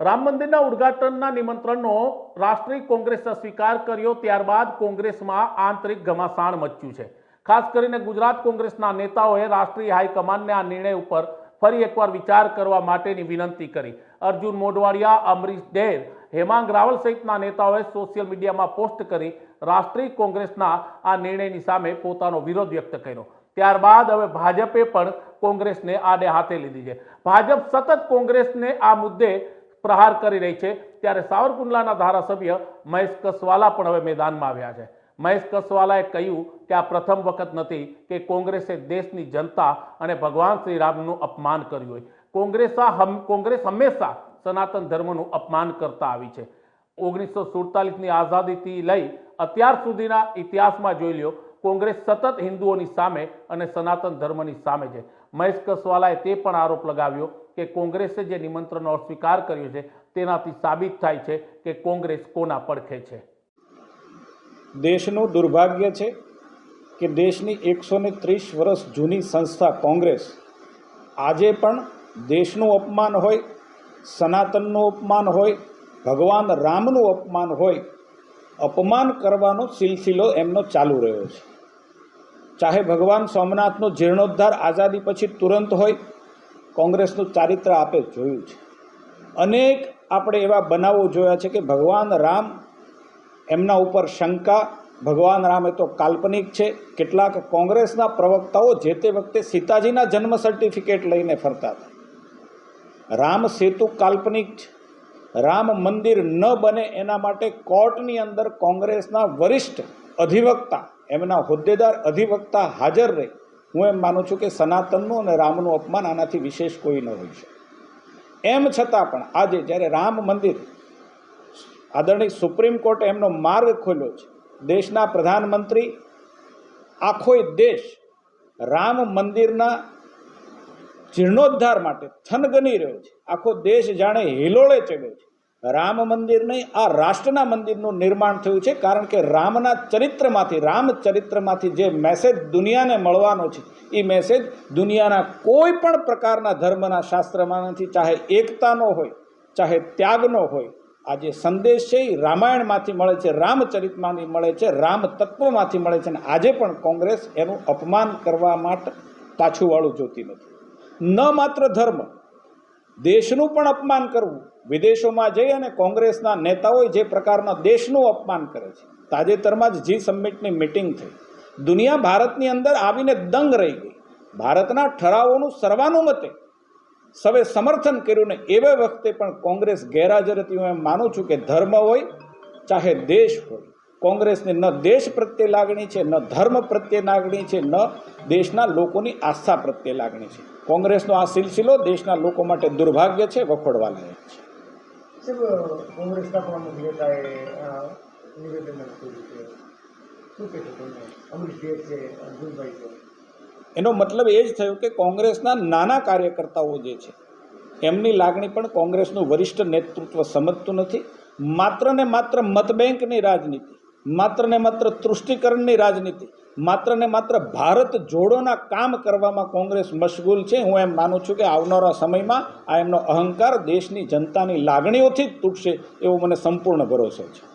રામ મંદિરના ઉદઘાટનના નિમંત્રણનો રાષ્ટ્રીય કોંગ્રેસે સ્વીકાર કર્યો, ત્યારબાદ કોંગ્રેસમાં આંતરિક ઘમાસાણ મચ્યું છે. ખાસ કરીને ગુજરાત કોંગ્રેસના નેતાઓએ રાષ્ટ્રીય હાઈકમાન્ડને આ નિર્ણય ઉપર ફરી એકવાર વિચાર કરવા માટેની વિનંતી કરી. અર્જુન મોઢવાડિયા, અમરીશ ડેર હેમાંગ રાવલ સહિતના નેતાઓએ સોશિયલ મીડિયામાં પોસ્ટ કરી રાષ્ટ્રીય કોંગ્રેસના આ નિર્ણયની સામે પોતાનો વિરોધ વ્યક્ત કર્યો. ત્યારબાદ હવે ભાજપે પણ કોંગ્રેસને આડે હાથે લીધી છે. ભાજપ સતત કોંગ્રેસને આ મુદ્દે પ્રહાર કરી રહી છે, ત્યારે સાવરકુંડલાના ધારાસભ્ય મહેશ કસવાલા પણ હવે મેદાનમાં આવ્યા છે. મહેશ કસવાલાએ કહ્યું કે આ પ્રથમ વખત નથી કે કોંગ્રેસે દેશની જનતા અને ભગવાન શ્રી રામનું અપમાન કર્યું હોય. કોંગ્રેસા કોંગ્રેસ હંમેશા સનાતન ધર્મનું અપમાન કરતા આવી છે. ઓગણીસો સુડતાલીસની આઝાદીથી લઈ અત્યાર સુધીના ઇતિહાસમાં જોઈ લ્યો, કોંગ્રેસ સતત હિન્દુઓની સામે અને સનાતન ધર્મની સામે છે. મહેશ કસવાલાએ તે પણ આરોપ લગાવ્યો કે કોંગ્રેસે જે નિમંત્રણનો સ્વીકાર કર્યો છે, તેનાથી સાબિત થાય છે કે કોંગ્રેસ કોના પડખે છે. દેશનું દુર્ભાગ્ય છે કે દેશની એકસો ને ત્રીસ વર્ષ જૂની સંસ્થા કોંગ્રેસ આજે પણ દેશનું અપમાન હોય, સનાતનનું અપમાન હોય, ભગવાન રામનું અપમાન હોય, અપમાન કરવાનો સિલસિલો એમનો ચાલુ રહ્યો છે. ચાહે ભગવાન સોમનાથનો જીર્ણોદ્ધાર આઝાદી પછી તુરંત હોય કોંગ્રેસનું ચારિત્ર આપે જોયું છે. અનેક આપણે એવા બનાવો જોયા છે કે ભગવાન રામ એમના ઉપર શંકા, ભગવાન રામ એ તો કાલ્પનિક છે. કેટલાક કોંગ્રેસના પ્રવક્તાઓ જે તે વખતે સીતાજીના જન્મ સર્ટિફિકેટ લઈને ફરતા હતા. રામ સેતુ કાલ્પનિક છે. રામ મંદિર ન બને એના માટે કોર્ટની અંદર કોંગ્રેસના વરિષ્ઠ અધિવક્તા, એમના હોદ્દેદાર અધિવક્તા હાજર રહે. હું એમ માનું છું કે સનાતનનું અને રામનું અપમાન આનાથી વિશેષ કોઈ ન હોય શકે. એમ છતાં પણ આજે જ્યારે રામ મંદિર આદરણીય સુપ્રીમ કોર્ટે એમનો માર્ગ ખોલ્યો છે, દેશના પ્રધાનમંત્રી, આખો દેશ રામ મંદિરના જીર્ણોદ્ધાર માટે થનગની રહ્યો છે. આખો દેશ જાણે હિલોળે ચડ્યો છે. રામ મંદિર નહીં, આ રાષ્ટ્રના મંદિરનું નિર્માણ થયું છે, કારણ કે રામના ચરિત્રમાંથી, રામ ચરિત્રમાંથી જે મેસેજ દુનિયાને મળવાનો છે, એ મેસેજ દુનિયાના કોઈ પણ પ્રકારના ધર્મના શાસ્ત્રમાં નથી ચાહે એકતાનો હોય, ચાહે ત્યાગનો હોય, આ જે સંદેશ છે એ રામાયણમાંથી મળે છે, રામચરિતમાંથી મળે છે, રામ તત્વમાંથી મળે છે, અને આજે પણ કોંગ્રેસ એનું અપમાન કરવા માટે પાછું વાળું જોતી નથી. ન માત્ર ધર્મ દેશનું પણ અપમાન કરવું. વિદેશોમાં જઈ અને કોંગ્રેસના નેતાઓએ જે પ્રકારના દેશનું અપમાન કરે છે. તાજેતરમાં જ જી સમિટની મિટિંગ થઈ. દુનિયા ભારતની અંદર આવીને દંગ રહી ગઈ. ભારતના ઠરાવોનું સર્વાનુમતે સવે સમર્થન કર્યું ને એવે વખતે પણ કોંગ્રેસ ગેરહાજર હતી. હું એમ માનું છું કે ધર્મ હોય, ચાહે દેશ હોય. કોંગ્રેસને ન દેશ પ્રત્યે લાગણી છે ન ધર્મ પ્રત્યે લાગણી છે ન દેશના લોકોની આસ્થા પ્રત્યે લાગણી છે. કોંગ્રેસનો આ સિલસિલો દેશના લોકો માટે દુર્ભાગ્ય છે વખોડવા લાયક છે કોંગ્રેસના નેતાએ નિવેદન એનો મતલબ એ જ થયો કે કોંગ્રેસના નાના કાર્યકર્તાઓ જે છે એમની લાગણી પણ કોંગ્રેસનું વરિષ્ઠ નેતૃત્વ સમજતું નથી. માત્ર ને માત્ર મતબેંકની રાજનીતિ માત્ર ને માત્ર તૃષ્ટિકરણની રાજનીતિ, માત્ર ને માત્ર ભારત જોડોના કામ કરવામાં કોંગ્રેસ મશગુલ છે. હું એમ માનું છું કે આવનારા સમયમાં આ એમનો અહંકાર દેશની જનતાની લાગણીઓથી જ તૂટશે એવો મને સંપૂર્ણ ભરોસો છે.